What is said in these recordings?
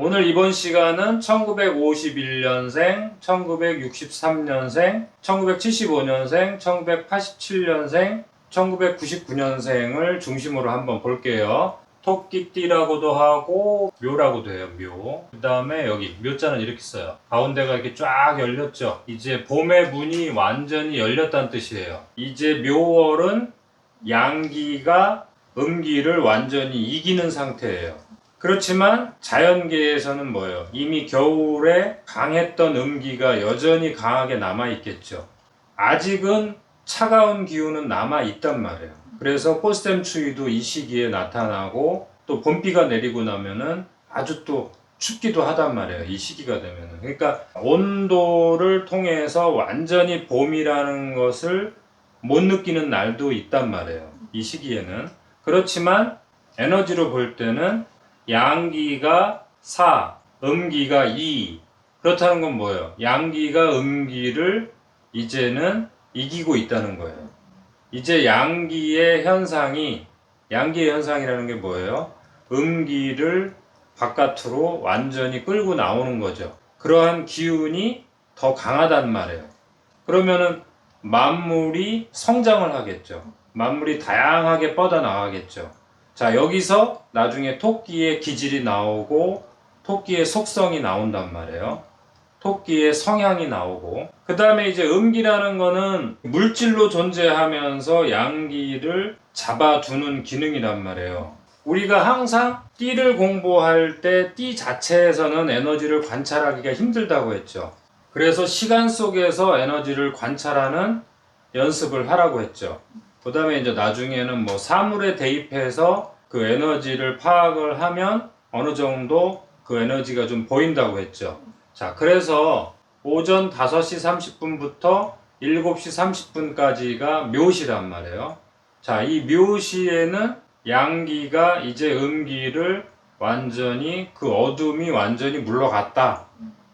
오늘 이번 시간은 1951년생, 1963년생, 1975년생, 1987년생, 1999년생을 중심으로 한번 볼게요. 토끼띠라고도 하고 묘라고도 해요 묘. 그 다음에 여기 묘자는 이렇게 써요. 가운데가 이렇게 쫙 열렸죠. 이제 봄의 문이 완전히 열렸다는 뜻이에요. 이제 묘월은 양기가 음기를 완전히 이기는 상태예요. 그렇지만 자연계에서는 뭐예요? 이미 겨울에 강했던 음기가 여전히 강하게 남아 있겠죠. 아직은 차가운 기운은 남아 있단 말이에요. 그래서 포스템 추위도 이 시기에 나타나고 또 봄비가 내리고 나면은 아주 또 춥기도 하단 말이에요. 이 시기가 되면은. 그러니까 온도를 통해서 완전히 봄이라는 것을 못 느끼는 날도 있단 말이에요. 이 시기에는. 그렇지만 에너지로 볼 때는 양기가 4, 음기가 2. 그렇다는 건 뭐예요? 양기가 음기를 이제는 이기고 있다는 거예요. 이제 양기의 현상이 양기의 현상이라는 게 뭐예요? 음기를 바깥으로 완전히 끌고 나오는 거죠. 그러한 기운이 더 강하단 말이에요. 그러면은 만물이 성장을 하겠죠. 만물이 다양하게 뻗어 나가겠죠. 자, 여기서 나중에 토끼의 기질이 나오고 토끼의 속성이 나온단 말이에요. 토끼의 성향이 나오고 그 다음에 이제 음기라는 거는 물질로 존재하면서 양기를 잡아두는 기능이란 말이에요. 우리가 항상 띠를 공부할 때 띠 자체에서는 에너지를 관찰하기가 힘들다고 했죠. 그래서 시간 속에서 에너지를 관찰하는 연습을 하라고 했죠. 그 다음에 이제 나중에는 뭐 사물에 대입해서 그 에너지를 파악을 하면 어느 정도 그 에너지가 좀 보인다고 했죠. 자, 그래서 오전 5시 30분부터 7시 30분까지가 묘시란 말이에요. 자, 이 묘시에는 양기가 이제 음기를 완전히 그 어둠이 완전히 물러갔다.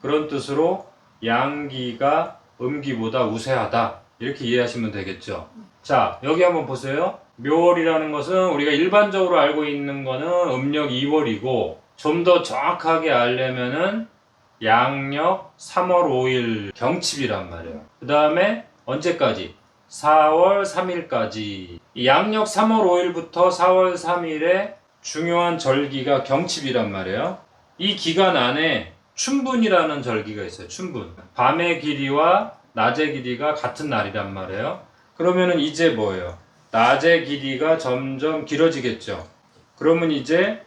그런 뜻으로 양기가 음기보다 우세하다. 이렇게 이해하시면 되겠죠. 자, 여기 한번 보세요. 묘월이라는 것은 우리가 일반적으로 알고 있는 거는 음력 2월이고 좀 더 정확하게 알려면은 양력 3월 5일 경칩이란 말이에요. 그 다음에 언제까지? 4월 3일까지. 이 양력 3월 5일부터 4월 3일에 중요한 절기가 경칩이란 말이에요. 이 기간 안에 춘분이라는 절기가 있어요. 춘분. 밤의 길이와 낮의 길이가 같은 날이란 말이에요. 그러면은 이제 뭐예요? 낮의 길이가 점점 길어지겠죠. 그러면 이제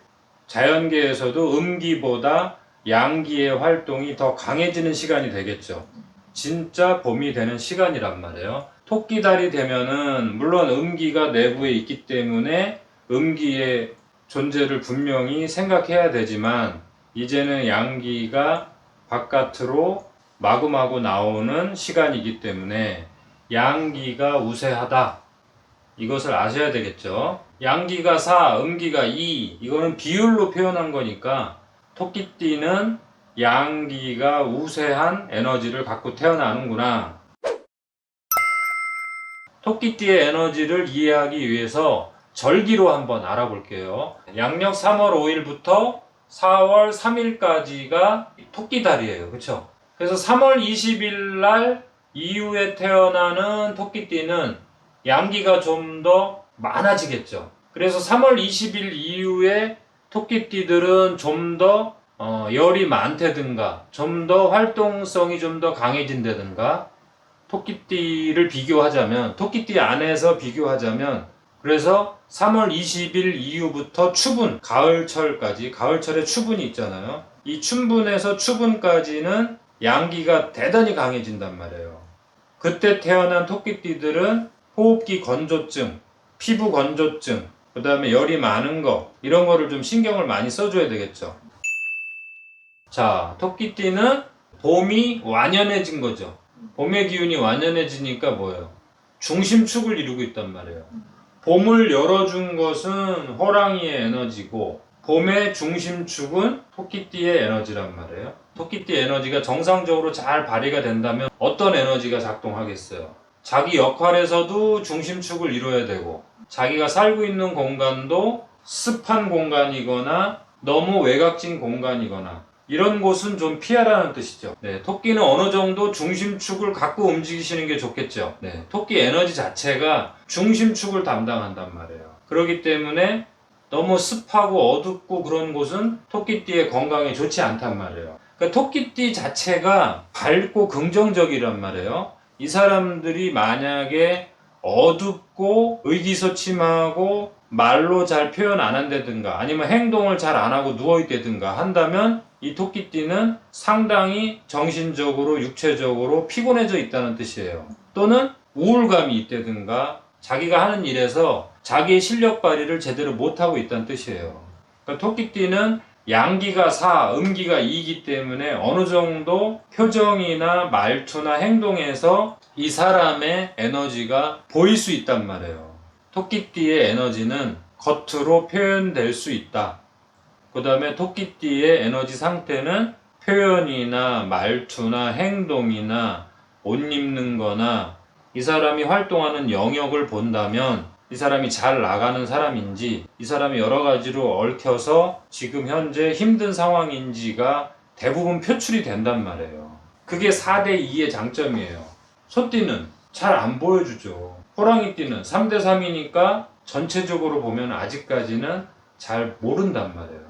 자연계에서도 음기보다 양기의 활동이 더 강해지는 시간이 되겠죠. 진짜 봄이 되는 시간이란 말이에요. 토끼달이 되면은 물론 음기가 내부에 있기 때문에 음기의 존재를 분명히 생각해야 되지만 이제는 양기가 바깥으로 마구마구 나오는 시간이기 때문에 양기가 우세하다. 이것을 아셔야 되겠죠. 양기가 4, 음기가 2. 이거는 비율로 표현한 거니까 토끼띠는 양기가 우세한 에너지를 갖고 태어나는구나. 토끼띠의 에너지를 이해하기 위해서 절기로 한번 알아볼게요. 양력 3월 5일부터 4월 3일까지가 토끼달이에요. 그렇죠? 그래서 3월 20일 날 이후에 태어나는 토끼띠는 양기가 좀 더 많아지겠죠. 그래서 3월 20일 이후에 토끼띠들은 좀더 어, 열이 많다든가 좀 더 활동성이 좀 더 강해진다든가 토끼띠를 비교하자면 토끼띠 안에서 비교하자면 그래서 3월 20일 이후부터 추분 가을철까지 가을철에 추분이 있잖아요. 이 춘분에서 추분까지는 양기가 대단히 강해진단 말이에요. 그때 태어난 토끼띠들은 호흡기 건조증, 피부 건조증, 그 다음에 열이 많은 거, 이런 거를 좀 신경을 많이 써줘야 되겠죠. 자, 토끼띠는 봄이 완연해진 거죠. 봄의 기운이 완연해지니까 뭐예요? 중심축을 이루고 있단 말이에요. 봄을 열어준 것은 호랑이의 에너지고, 봄의 중심축은 토끼띠의 에너지란 말이에요. 토끼띠 에너지가 정상적으로 잘 발휘가 된다면 어떤 에너지가 작동하겠어요? 자기 역할에서도 중심축을 이루어야 되고 자기가 살고 있는 공간도 습한 공간이거나 너무 외곽진 공간이거나 이런 곳은 좀 피하라는 뜻이죠. 네, 토끼는 어느 정도 중심축을 갖고 움직이시는 게 좋겠죠. 네, 토끼 에너지 자체가 중심축을 담당한단 말이에요. 그렇기 때문에 너무 습하고 어둡고 그런 곳은 토끼띠의 건강에 좋지 않단 말이에요. 그러니까 토끼띠 자체가 밝고 긍정적이란 말이에요. 이 사람들이 만약에 어둡고 의기소침하고 말로 잘 표현 안 한다든가 아니면 행동을 잘 안 하고 누워있다든가 한다면 이 토끼띠는 상당히 정신적으로 육체적으로 피곤해져 있다는 뜻이에요. 또는 우울감이 있다든가 자기가 하는 일에서 자기의 실력 발휘를 제대로 못하고 있다는 뜻이에요. 그러니까 토끼띠는 양기가 4, 음기가 2이기 때문에 어느 정도 표정이나 말투나 행동에서 이 사람의 에너지가 보일 수 있단 말이에요. 토끼띠의 에너지는 겉으로 표현될 수 있다. 그 다음에 토끼띠의 에너지 상태는 표현이나 말투나 행동이나 옷 입는 거나 이 사람이 활동하는 영역을 본다면 이 사람이 잘 나가는 사람인지 이 사람이 여러 가지로 얽혀서 지금 현재 힘든 상황인지가 대부분 표출이 된단 말이에요. 그게 4대 2의 장점이에요. 소띠는 잘 안 보여주죠. 호랑이띠는 3대 3이니까 전체적으로 보면 아직까지는 잘 모른단 말이에요.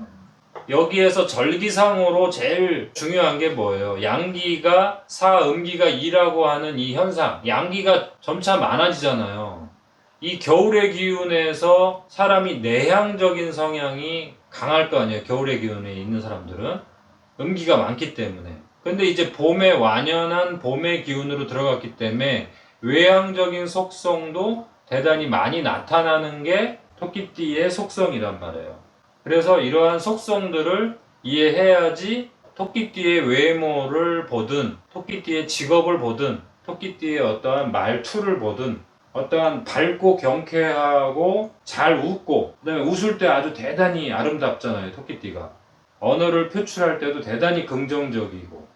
여기에서 절기상으로 제일 중요한 게 뭐예요? 양기가 4, 음기가 2라고 하는 이 현상. 양기가 점차 많아지잖아요. 이 겨울의 기운에서 사람이 내향적인 성향이 강할 거 아니에요. 겨울의 기운에 있는 사람들은. 음기가 많기 때문에. 근데 이제 봄에 완연한 봄의 기운으로 들어갔기 때문에 외향적인 속성도 대단히 많이 나타나는 게 토끼띠의 속성이란 말이에요. 그래서 이러한 속성들을 이해해야지 토끼띠의 외모를 보든 토끼띠의 직업을 보든 토끼띠의 어떠한 말투를 보든 어떠한 밝고 경쾌하고 잘 웃고 그다음에 웃을 때 아주 대단히 아름답잖아요 토끼띠가 언어를 표출할 때도 대단히 긍정적이고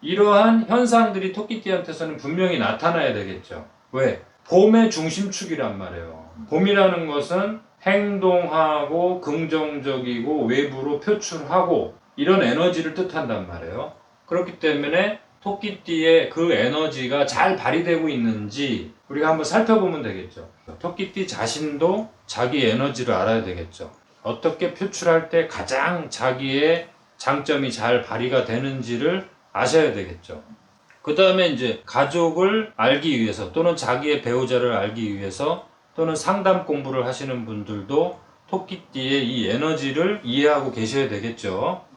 이러한 현상들이 토끼띠한테서는 분명히 나타나야 되겠죠 왜? 봄의 중심축이란 말이에요 봄이라는 것은 행동하고 긍정적이고 외부로 표출하고 이런 에너지를 뜻한단 말이에요. 그렇기 때문에 토끼띠의 그 에너지가 잘 발휘되고 있는지 우리가 한번 살펴보면 되겠죠. 토끼띠 자신도 자기 에너지를 알아야 되겠죠. 어떻게 표출할 때 가장 자기의 장점이 잘 발휘가 되는지를 아셔야 되겠죠. 그 다음에 이제 가족을 알기 위해서 또는 자기의 배우자를 알기 위해서 또는 상담 공부를 하시는 분들도 토끼띠의 이 에너지를 이해하고 계셔야 되겠죠.